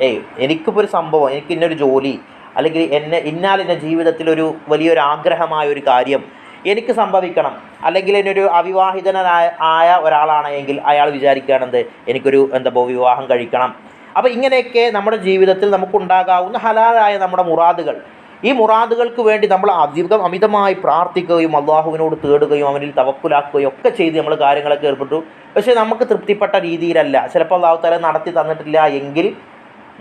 ഏയ് എനിക്കിപ്പോൾ ഒരു സംഭവം എനിക്ക് ഇന്നൊരു ജോലി അല്ലെങ്കിൽ എന്നെ ഇന്നാൽ എന്റെ ജീവിതത്തിലൊരു വലിയൊരു ആഗ്രഹമായ ഒരു കാര്യം എനിക്ക് സംഭവിക്കണം. അല്ലെങ്കിൽ എന്നൊരു അവിവാഹിതനായ ആയ ഒരാളാണെങ്കിൽ അയാൾ വിചാരിക്കുകയാണെന്ത്? എനിക്കൊരു എന്താ വിവാഹം കഴിക്കണം. അപ്പോൾ ഇങ്ങനെയൊക്കെ നമ്മുടെ ജീവിതത്തിൽ നമുക്കുണ്ടാകാവുന്ന ഹലാലായ നമ്മുടെ മുറാദുകൾ. ഈ മുറാദുകൾക്ക് വേണ്ടി നമ്മൾ അധികം അമിതമായി പ്രാർത്ഥിക്കുകയും അള്ളാഹുവിനോട് തേടുകയും അവനിൽ തവക്കുലാക്കുകയും ഒക്കെ ചെയ്ത് നമ്മൾ കാര്യങ്ങളൊക്കെ ഏർപ്പെട്ടു. പക്ഷേ നമുക്ക് തൃപ്തിപ്പെട്ട രീതിയിലല്ല. ചിലപ്പോൾ അള്ളാഹു തല നടത്തി തന്നിട്ടില്ല എങ്കിൽ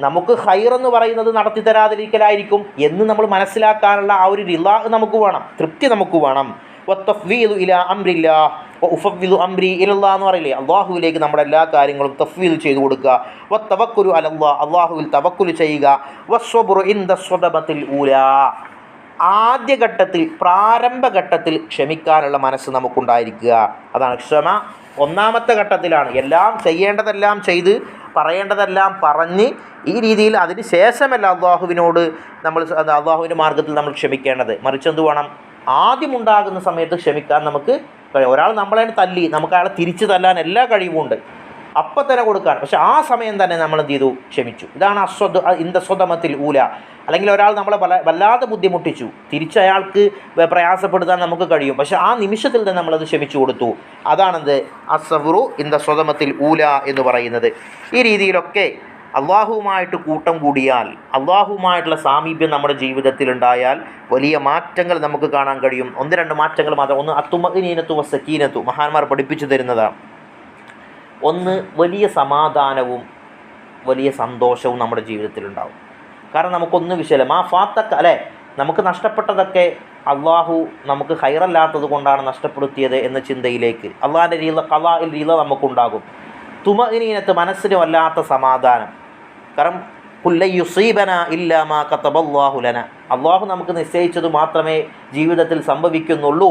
നമുക്ക് ഹൈർ എന്ന് പറയുന്നത് നടത്തി തരാതിരിക്കലായിരിക്കും എന്ന് നമ്മൾ മനസ്സിലാക്കാനുള്ള ആ ഒരു റിലാ നമുക്ക് വേണം തൃപ്തി നമുക്ക് വേണം. ഇല അംരില്ല ഉഫവ്വിദു അംരി ഇലല്ല എന്ന് പറയില്ലേ? അള്ളാഹുവിലേക്ക് നമ്മുടെ എല്ലാ കാര്യങ്ങളും തഫ്വീൽ ചെയ്തു കൊടുക്കുക. വ തവക്കുരു അലല്ലാ അള്ളാഹുവിൽ തവക്കുൽ ചെയ്യുക. വസ്വബുറു ഇൻ സ്വദമത്തിൽ ഊല. ആദ്യഘട്ടത്തിൽ പ്രാരംഭഘട്ടത്തിൽ ക്ഷമിക്കാനുള്ള മനസ്സ് നമുക്കുണ്ടായിരിക്കുക. അതാണ് ക്ഷമ. ഒന്നാമത്തെ ഘട്ടത്തിലാണ്. എല്ലാം ചെയ്യേണ്ടതെല്ലാം ചെയ്ത് പറയേണ്ടതെല്ലാം പറഞ്ഞ് ഈ രീതിയിൽ അതിന് ശേഷമല്ല അള്ളാഹുവിനോട് നമ്മൾ അള്ളാഹുവിന്റെ മാർഗത്തിൽ നമ്മൾ ക്ഷമിക്കേണ്ടത്. മറിച്ച് എന്ത് വേണം? ആദ്യമുണ്ടാകുന്ന സമയത്ത് ക്ഷമിക്കാൻ നമുക്ക് കഴിയും. ഒരാൾ നമ്മളെ തല്ലി നമുക്ക് അയാളെ തിരിച്ചു തല്ലാൻ എല്ലാ കഴിവുമുണ്ട് അപ്പം തന്നെ കൊടുക്കാൻ പക്ഷെ ആ സമയം തന്നെ നമ്മൾ എന്ത് ചെയ്തു? ക്ഷമിച്ചു. ഇതാണ് അസ്വദ് ഇന്ത സ്വതമത്തിൽ ഊല. അല്ലെങ്കിൽ ഒരാൾ നമ്മളെ വല വല്ലാതെ ബുദ്ധിമുട്ടിച്ചു. തിരിച്ച് അയാൾക്ക് പ്രയാസപ്പെടുത്താൻ നമുക്ക് കഴിയും. പക്ഷെ ആ നിമിഷത്തിൽ തന്നെ നമ്മളത് ക്ഷമിച്ചു കൊടുത്തു. അതാണെന്ത്? അസവറു ഇന്ത സ്വതമത്തിൽ ഊല എന്ന് പറയുന്നത്. ഈ രീതിയിലൊക്കെ അള്ളാഹുവുമായിട്ട് കൂട്ടം കൂടിയാൽ അള്ളാഹുവുമായിട്ടുള്ള സാമീപ്യം നമ്മുടെ ജീവിതത്തിൽ ഉണ്ടായാൽ വലിയ മാറ്റങ്ങൾ നമുക്ക് കാണാൻ കഴിയും. ഒന്ന് രണ്ട് മാറ്റങ്ങൾ മാത്രം. ഒന്ന് അത്തുമീനത്തു വസക്കീനത്തു മഹാന്മാർ പഠിപ്പിച്ചു തരുന്നതാണ്. ഒന്ന് വലിയ സമാധാനവും വലിയ സന്തോഷവും നമ്മുടെ ജീവിതത്തിലുണ്ടാവും. കാരണം നമുക്കൊന്നും വിഷയമില്ല. മാ ഫാത്തക്ക അല്ലേ? നമുക്ക് നഷ്ടപ്പെട്ടതൊക്കെ അള്ളാഹു നമുക്ക് ഹൈറല്ലാത്തത് കൊണ്ടാണ് നഷ്ടപ്പെടുത്തിയത് എന്ന ചിന്തയിലേക്ക്. അള്ളാഹിന്റെ രീത കലായിൽ രീത നമുക്കുണ്ടാകും. തുമഇനീനത്ത് മനസ്സിന് വല്ലാത്ത സമാധാനം. കാരണം കുല്ല യുസീബന ഇല്ലാമാ കത്തബല്ലാഹുലന അള്ളാഹു നമുക്ക് നിശ്ചയിച്ചത് മാത്രമേ ജീവിതത്തിൽ സംഭവിക്കുന്നുള്ളൂ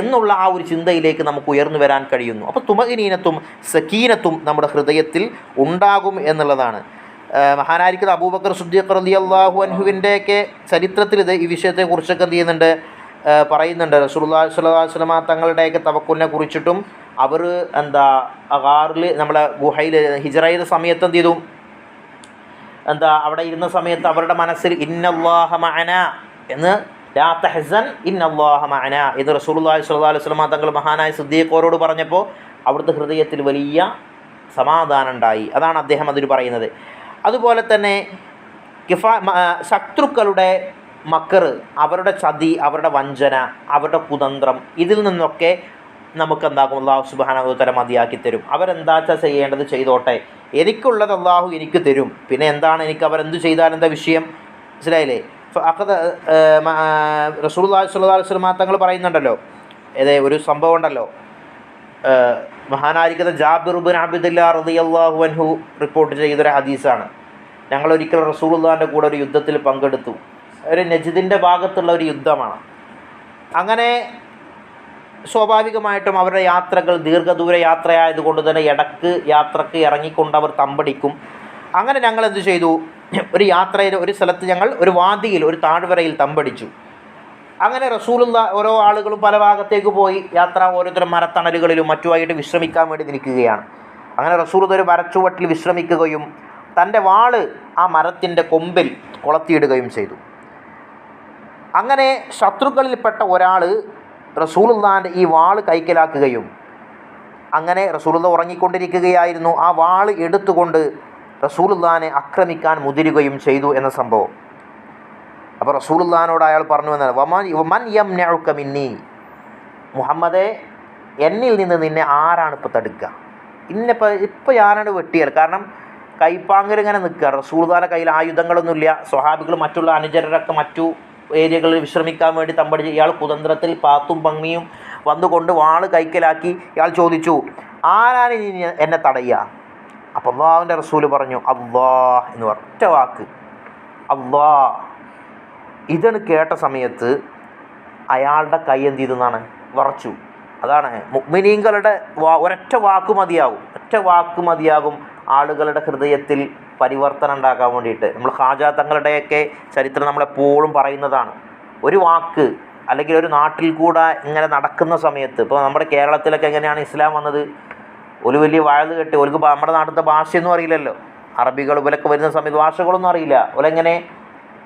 എന്നുള്ള ആ ഒരു ചിന്തയിലേക്ക് നമുക്ക് ഉയർന്നു വരാൻ കഴിയുന്നു. അപ്പോൾ തുമകിനീനത്തും സക്കീനത്തും നമ്മുടെ ഹൃദയത്തിൽ ഉണ്ടാകും എന്നുള്ളതാണ്. മഹാനായിരിക്കുന്ന അബൂബക്കർ സുദ്ദീഖ് റലി അള്ളാഹു അൻഹുവിന്റെയൊക്കെ ചരിത്രത്തിൽ ഇത് ഈ വിഷയത്തെക്കുറിച്ചൊക്കെ എന്ത് ചെയ്യുന്നുണ്ട്? പറയുന്നുണ്ട്. അലൈഹി വസല്ലമ തങ്ങളുടെയൊക്കെ തവക്കുലിനെ കുറിച്ചിട്ടും അവർ എന്താ അഗാറിൽ നമ്മളെ ഗുഹയിൽ ഹിജറയുടെ സമയത്ത് എന്ത് ചെയ്തു? എന്താ അവിടെ ഇരുന്ന സമയത്ത് അവരുടെ മനസ്സിൽ ഇന്നല്ലാഹ മഅന എന്ന് ലാ തഹ്സൻ ഇന്നല്ലാഹ മഅന എന്ന് റസൂലുള്ളാഹി സ്വല്ലല്ലാഹു അലൈഹി വസല്ലമ തങ്ങൾ മഹാനായ സിദ്ദീഖോരോട് പറഞ്ഞപ്പോൾ അവിടുത്തെ ഹൃദയത്തിൽ വലിയ സമാധാനം ഉണ്ടായി. അതാണ് അദ്ദേഹം അതിൽ പറയുന്നത്. അതുപോലെ തന്നെ കിഫ ശത്രുക്കളുടെ മക്കർ അവരുടെ ചതി അവരുടെ വഞ്ചന അവരുടെ കുതന്ത്രം ഇതിൽ നിന്നൊക്കെ നമുക്ക് എന്താക്കും അള്ളാഹു സുബാനവതര മതിയാക്കി തരും അവരെന്താ ചെയ്യേണ്ടത്? ചെയ്തോട്ടെ. എനിക്കുള്ളത് അള്ളാഹു എനിക്ക് തരും. പിന്നെ എന്താണ് എനിക്ക് അവർ അവരെന്ത് ചെയ്താൽ എന്താ വിഷയം? മനസ്സിലായില്ലേ? റസൂൽ സ്വല്ലല്ലാഹു അലൈഹി വസല്ലമ തങ്ങൾ പറയുന്നുണ്ടല്ലോ. ഏതേ ഒരു സംഭവം ഉണ്ടല്ലോ. ജാബിർ അബിദുല്ലാ റതി റളിയല്ലാഹു അൻഹു റിപ്പോർട്ട് ചെയ്തൊരു ഹദീസാണ്. ഞങ്ങൾ ഒരിക്കൽ റസൂലുള്ളാഹിന്റെ കൂടെ ഒരു യുദ്ധത്തിൽ പങ്കെടുത്തു. ഒരു നജിദിന്റെ ഭാഗത്തുള്ള ഒരു യുദ്ധമാണ്. അങ്ങനെ സ്വാഭാവികമായിട്ടും അവരുടെ യാത്രകൾ ദീർഘദൂര യാത്രയായതുകൊണ്ട് തന്നെ ഇടയ്ക്ക് യാത്രയ്ക്ക് ഇറങ്ങിക്കൊണ്ട് അവർ തമ്പടിക്കും. അങ്ങനെ ഞങ്ങൾ എന്ത് ചെയ്തു? ഒരു യാത്രയിൽ ഒരു സ്ഥലത്ത് ഞങ്ങൾ ഒരു വാദിയിൽ ഒരു താഴ്വരയിൽ തമ്പടിച്ചു. അങ്ങനെ റസൂലുള്ള ഓരോ ആളുകളും പല ഭാഗത്തേക്ക് പോയി. യാത്ര ഓരോരുത്തരും മരത്തണലുകളിലും മറ്റുമായിട്ട് വിശ്രമിക്കാൻ വേണ്ടി നിൽക്കുകയാണ്. അങ്ങനെ റസൂൽ ഒരു മരച്ചുവട്ടിൽ വിശ്രമിക്കുകയും തന്റെ വാൾ ആ മരത്തിന്റെ കൊമ്പിൽ കൊളത്തിയിടുകയും ചെയ്തു. അങ്ങനെ ശത്രുക്കളിൽപ്പെട്ട ഒരാൾ റസൂലുള്ളാന്റെ ഈ വാൾ കൈക്കലാക്കുകയും അങ്ങനെ റസൂലുള്ള ഉറങ്ങിക്കൊണ്ടിരിക്കുകയായിരുന്നു. ആ വാൾ എടുത്തുകൊണ്ട് റസൂലുള്ളാനെ ആക്രമിക്കാൻ മുതിരുകയും ചെയ്തു എന്ന സംഭവം. അപ്പോൾ റസൂലുള്ളാനോട് അയാൾ പറഞ്ഞു എന്നാൽ വമൻ വമൻ യം മിന്നി. മുഹമ്മദെ എന്നിൽ നിന്ന് നിന്നെ ആരാണ് ഇപ്പോൾ തടുക്കുക? ഇന്നിപ്പോൾ ഇപ്പോൾ ഞാനാണ് വെട്ടിയത് കാരണം കൈപ്പാങ്കൽ ഇങ്ങനെ നിൽക്കുക. റസൂൽദാന കയ്യിൽ ആയുധങ്ങളൊന്നുമില്ല. സ്വഹാബികൾ മറ്റുള്ള അനുചരരൊക്കെ മറ്റു ഏരിയകളിൽ വിശ്രമിക്കാൻ വേണ്ടി തമ്പടിച്ച് ഇയാൾ കുതന്ത്രത്തിൽ പാത്തും ഭംഗിയും വന്നുകൊണ്ട് വാൾ കൈക്കലാക്കി ഇയാൾ ചോദിച്ചു ആരാണ് ഇനി എന്നെ തടയുക? അപ്പോൾ അള്ളാഹുവിന്റെ റസൂൽ പറഞ്ഞു അള്ളാ എന്ന് ഒറ്റ വാക്ക്. അള്ളാ ഇതെന്ന് കേട്ട സമയത്ത് അയാളുടെ കൈ എന്ത് ചെയ്തെന്നാണ് വറച്ചു. അതാണ്. മുഗ്മിനീങ്ങളുടെ ഒരൊറ്റ വാക്ക് മതിയാകും ഒറ്റ വാക്ക് മതിയാകും ആളുകളുടെ ഹൃദയത്തിൽ പരിവർത്തനം ഉണ്ടാക്കാൻ വേണ്ടിയിട്ട്. നമ്മൾ ഹാജാ തങ്ങളുടെയൊക്കെ ചരിത്രം നമ്മളെപ്പോഴും പറയുന്നതാണ്. ഒരു വാക്ക് അല്ലെങ്കിൽ ഒരു നാട്ടിൽ കൂടെ ഇങ്ങനെ നടക്കുന്ന സമയത്ത് ഇപ്പോൾ നമ്മുടെ കേരളത്തിലൊക്കെ എങ്ങനെയാണ് ഇസ്ലാം വന്നത്? ഒരു വലിയ വാഴ കെട്ടി ഒരു നമ്മുടെ നാട്ടിലത്തെ ഭാഷയൊന്നും അറിയില്ലല്ലോ. അറബികൾ ഇവരൊക്കെ വരുന്ന സമയത്ത് ഭാഷകളൊന്നും അറിയില്ല. ഓലെങ്ങനെ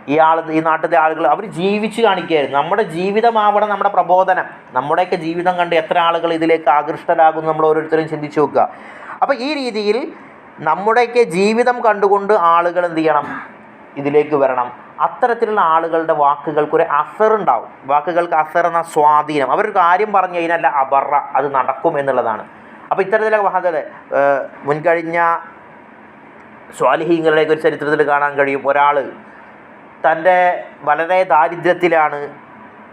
ഈ ആൾ ഈ നാട്ടിലെ ആളുകൾ അവർ ജീവിച്ച് കാണിക്കുകയായിരുന്നു. നമ്മുടെ ജീവിതമാവണം നമ്മുടെ പ്രബോധനം. നമ്മുടെയൊക്കെ ജീവിതം കണ്ട് എത്ര ആളുകൾ ഇതിലേക്ക് ആകൃഷ്ടരാകും നമ്മൾ ഓരോരുത്തരും ചിന്തിച്ച് നോക്കുക. അപ്പോൾ ഈ രീതിയിൽ നമ്മുടെയൊക്കെ ജീവിതം കണ്ടുകൊണ്ട് ആളുകൾ എന്ത് ചെയ്യണം? ഇതിലേക്ക് വരണം. അത്തരത്തിലുള്ള ആളുകളുടെ വാക്കുകൾക്കൊരു അസർ ഉണ്ടാവും. വാക്കുകൾക്ക് അസർ എന്ന സ്വാധീനം. അവരൊരു കാര്യം പറഞ്ഞു കഴിഞ്ഞാൽ അബറ അത് നടക്കും എന്നുള്ളതാണ്. അപ്പോൾ ഇത്തരത്തിലൊക്കെ മഹാദരെ മുൻകഴിഞ്ഞ സ്വാലിഹീങ്ങളുടെയൊക്കെ ഒരു ചരിത്രത്തിൽ കാണാൻ കഴിയും. ഒരാൾ തന്റെ വളരെ ദാരിദ്ര്യത്തിലാണ്.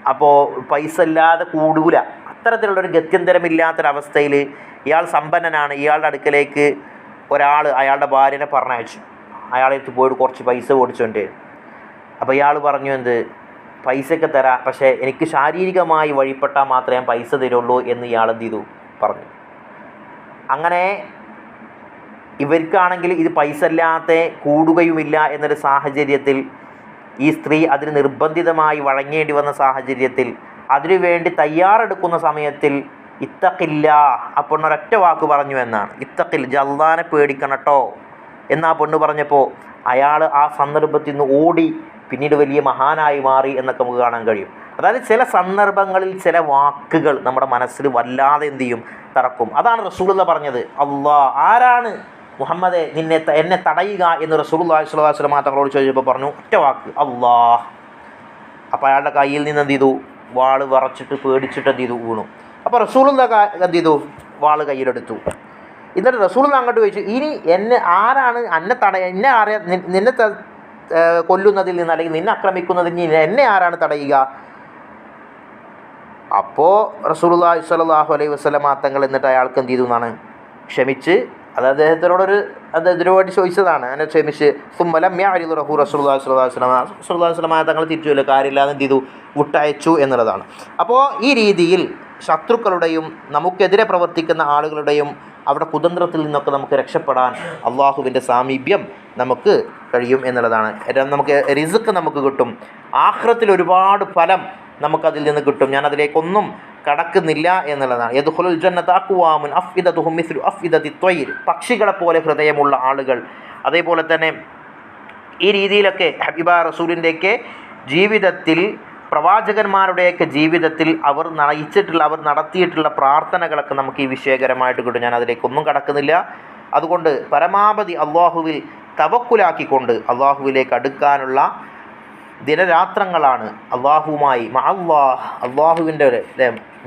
അപ്പോൾ പൈസ ഇല്ലാതെ കൂടൂല. അത്തരത്തിലുള്ളൊരു ഗത്യന്തരമില്ലാത്തൊരവസ്ഥയിൽ ഇയാൾ സമ്പന്നനാണ്. ഇയാളുടെ അടുക്കലേക്ക് ഒരാൾ അയാളുടെ ഭാര്യനെ പറഞ്ഞയച്ചു. അയാളെ അടുത്ത് പോയിട്ട് കുറച്ച് പൈസ ഓടിച്ചോണ്ട് അപ്പോൾ ഇയാൾ പറഞ്ഞു എന്ത്? പൈസയൊക്കെ തരാം. പക്ഷേ എനിക്ക് ശാരീരികമായി വഴിപ്പെട്ടാൽ മാത്രമേ ഞാൻ പൈസ തരുള്ളൂ എന്ന് ഇയാൾ എന്ത് ചെയ്തു? പറഞ്ഞു. അങ്ങനെ ഇവർക്കാണെങ്കിൽ ഇത് പൈസ അല്ലാത്ത കൂടുകയുമില്ല എന്നൊരു സാഹചര്യത്തിൽ ഈ സ്ത്രീ അതിന് നിർബന്ധിതമായി വഴങ്ങേണ്ടി വന്ന സാഹചര്യത്തിൽ അതിനുവേണ്ടി തയ്യാറെടുക്കുന്ന സമയത്തിൽ ഇത്തക്കില്ല ആ പെണ്ണ് ഒരൊറ്റ വാക്ക് പറഞ്ഞു എന്നാണ്. ഇത്തക്കിൽ ജല്ലാനെ പേടിക്കണട്ടോ എന്ന് പെണ്ണ് പറഞ്ഞപ്പോൾ അയാൾ ആ സന്ദർഭത്തിൽ നിന്ന് ഓടി പിന്നീട് വലിയ മഹാനായി മാറി എന്നൊക്കെ നമുക്ക് കാണാൻ കഴിയും. അതായത് ചില സന്ദർഭങ്ങളിൽ ചില വാക്കുകൾ നമ്മുടെ മനസ്സിൽ വല്ലാതെ എന്ത് ചെയ്യും? തറക്കും. അതാണ് റസൂലുള്ള പറഞ്ഞത്. അള്ളാ ആരാണ് മുഹമ്മദെ നിന്നെ എന്നെ തടയുക എന്ന് റസൂലുള്ളാഹി സ്വല്ലല്ലാഹു അലൈഹി വസല്ലം ചോദിച്ചപ്പോൾ പറഞ്ഞു ഒറ്റ വാക്ക് അള്ളാ. അപ്പോൾ അയാളുടെ കയ്യിൽ നിന്ന് എന്ത് ചെയ്തു? വാൾ വറച്ചിട്ട് പേടിച്ചിട്ട് എന്ത് ചെയ്തു? വീണു. അപ്പോൾ റസൂലുള്ള ക- എന്ത് ചെയ്തു? വാൾ കയ്യിലെടുത്തു. എന്നിട്ട് റസൂലുള്ള അങ്ങോട്ട് ചോദിച്ചു ഇനി എന്നെ ആരാണ് എന്നെ തടയ എന്നെ ആരെ നിന്നെ കൊല്ലുന്നതിൽ നിന്ന് അല്ലെങ്കിൽ നിന്നെ ആക്രമിക്കുന്നതിൽ നിന്ന് എന്നെ ആരാണ് തടയുക? അപ്പോൾ റസൂലുള്ളാഹി സ്വലാഹു അലൈഹി വസ്ലം തങ്ങൾ എന്നിട്ട് അയാൾക്ക് എന്ത് ചെയ്തു എന്നാണ് ക്ഷമിച്ച് അത് അദ്ദേഹത്തിനോടൊരു അത് ഇതിനു ചോദിച്ചതാണ്. അങ്ങനെ ക്ഷമിച്ച് സുമ്മലം മ്യാരിദു റഹു റസൂലുള്ളാഹി സ്വല്ലല്ലാഹു അലൈഹി വസല്ലമ തങ്ങൾ തിരിച്ചു കാര്യമില്ലാതെ എന്ത് ചെയ്തു? വിട്ടയച്ചു എന്നുള്ളതാണ്. അപ്പോൾ ഈ രീതിയിൽ ശത്രുക്കളുടെയും നമുക്കെതിരെ പ്രവർത്തിക്കുന്ന ആളുകളുടെയും അവിടെ കുതന്ത്രത്തിൽ നിന്നൊക്കെ നമുക്ക് രക്ഷപ്പെടാൻ അള്ളാഹുവിന്റെ സാമീപ്യം നമുക്ക് കഴിയും എന്നുള്ളതാണ്. നമുക്ക് റിസ്ക് നമുക്ക് കിട്ടും. ആഹ്രത്തിൽ ഒരുപാട് ഫലം നമുക്കതിൽ നിന്ന് കിട്ടും. ഞാൻ അതിലേക്കൊന്നും കടക്കുന്നില്ല എന്നുള്ളതാണ്. യദ്ഖുലുൽ ജന്നത അഖ്വാമുൻ അഫ്ഇദതുഹും മിസ്ലു അഫ്ഇദതി ത്വയ്ർ പക്ഷികളെ പോലെ ഹൃദയമുള്ള ആളുകൾ. അതേപോലെ തന്നെ ഈ രീതിയിലൊക്കെ ഹബിബ റസൂലിന്റെയൊക്കെ ജീവിതത്തിൽ പ്രവാചകന്മാരുടെയൊക്കെ ജീവിതത്തിൽ അവർ നയിച്ചിട്ടുള്ള അവർ നടത്തിയിട്ടുള്ള പ്രാർത്ഥനകളൊക്കെ നമുക്ക് ഈ വിഷയകരമായിട്ട് കിട്ടും. ഞാൻ അതിലേക്കൊന്നും കടക്കുന്നില്ല. അതുകൊണ്ട് പരമാവധി അള്ളാഹുവിൽ തവക്കുലാക്കിക്കൊണ്ട് അള്ളാഹുവിലേക്ക് അടുക്കാനുള്ള ദിനരാത്രങ്ങളാണ് അള്ളാഹുവുമായി മഅല്ലാഹ് അള്ളാഹുവിന്റെ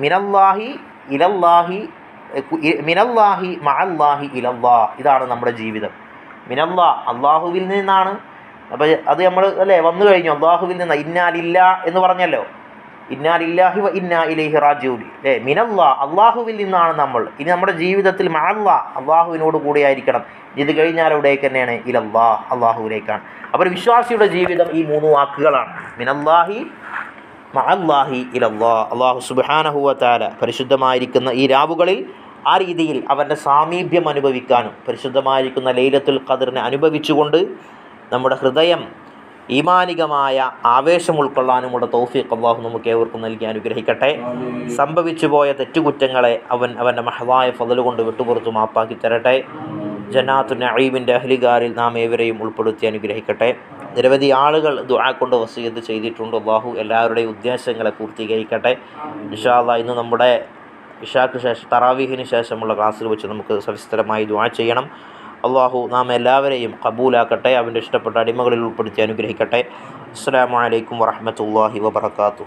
മിനല്ലാഹി ഇലല്ലാഹി മിനല്ലാഹി മഅല്ലാഹി ഇലല്ലാഹ്. ഇതാണ് നമ്മുടെ ജീവിതം. മിനല്ലാ അള്ളാഹുവിൽ നിന്നാണ് അപ്പോൾ അത് നമ്മൾ അല്ലേ വന്നു കഴിഞ്ഞു. അള്ളാഹുവിൽ നിന്ന് ഇന്നാലില്ല എന്ന് പറഞ്ഞല്ലോ. ഇന്നാലില്ലാഹി വ ഇന്നാ ഇലൈഹി റാജൂലി അല്ലേ മിനല്ലാ അള്ളാഹുവിൽ നിന്നാണ് നമ്മൾ. ഇനി നമ്മുടെ ജീവിതത്തിൽ മഅല്ലാ അള്ളാഹുവിനോട് കൂടിയായിരിക്കണം. ഇത് കഴിഞ്ഞാൽ അവിടേക്ക് തന്നെയാണ് ഇലല്ലാ അള്ളാഹുവിലേക്കാണ് അപ്പോൾ വിശ്വാസിയുടെ ജീവിതം ഈ മൂന്ന് വാക്കുകളാണ്. മിനല്ലാഹി മഅല്ലാഹി ഇലല്ലാ. അള്ളാഹു വ തആല പരിശുദ്ധമായിരിക്കുന്ന ഈ രാവുകളിൽ ആ രീതിയിൽ അവന്റെ സാമീപ്യം അനുഭവിക്കാനും പരിശുദ്ധമായിരിക്കുന്ന ലൈലത്തുൽ ഖദറിനെ അനുഭവിച്ചുകൊണ്ട് നമ്മുടെ ഹൃദയം ഈമാനികമായ ആവേശം ഉൾക്കൊള്ളാനുമുള്ള തൗഫീഖ് അള്ളാഹു നമുക്ക് ഏവർക്കും നൽകി അനുഗ്രഹിക്കട്ടെ. സംഭവിച്ചു പോയ തെറ്റുകുറ്റങ്ങളെ അവൻ അവന്റെ മഹതായ ഫതൽ കൊണ്ട് വിട്ടുപുറത്തു മാപ്പാക്കി തരട്ടെ. ജനാത്തു നഈമിന്റെ അഹ്ലികാരിൽ നാം ഏവരെയും ഉൾപ്പെടുത്തി അനുഗ്രഹിക്കട്ടെ. നിരവധി ആളുകൾ ദുആ കൊണ്ട് വസീത് ചെയ്തിട്ടുണ്ട്. അള്ളാഹു എല്ലാവരുടെയും ഉദ്ദേശങ്ങളെ പൂർത്തീകരിക്കട്ടെ. ഇൻഷാ അല്ലാ ഇന്ന് നമ്മുടെ ഇഷാക്ക് ശേഷം തറാവീഹിന് ശേഷമുള്ള ക്ലാസ്സിൽ വെച്ച് നമുക്ക് സവിസ്തരമായി ദുആ ചെയ്യണം. അള്ളാഹു നാം എല്ലാവരെയും കബൂലാക്കട്ടെ അവന്റെ ഇഷ്ടപ്പെട്ട അടിമകളിൽ ഉൾപ്പെടുത്തി അനുഗ്രഹിക്കട്ടെ. അസ്സാം വലൈക്കും വറഹമത്തല്ലാഹി വബർക്കാത്തു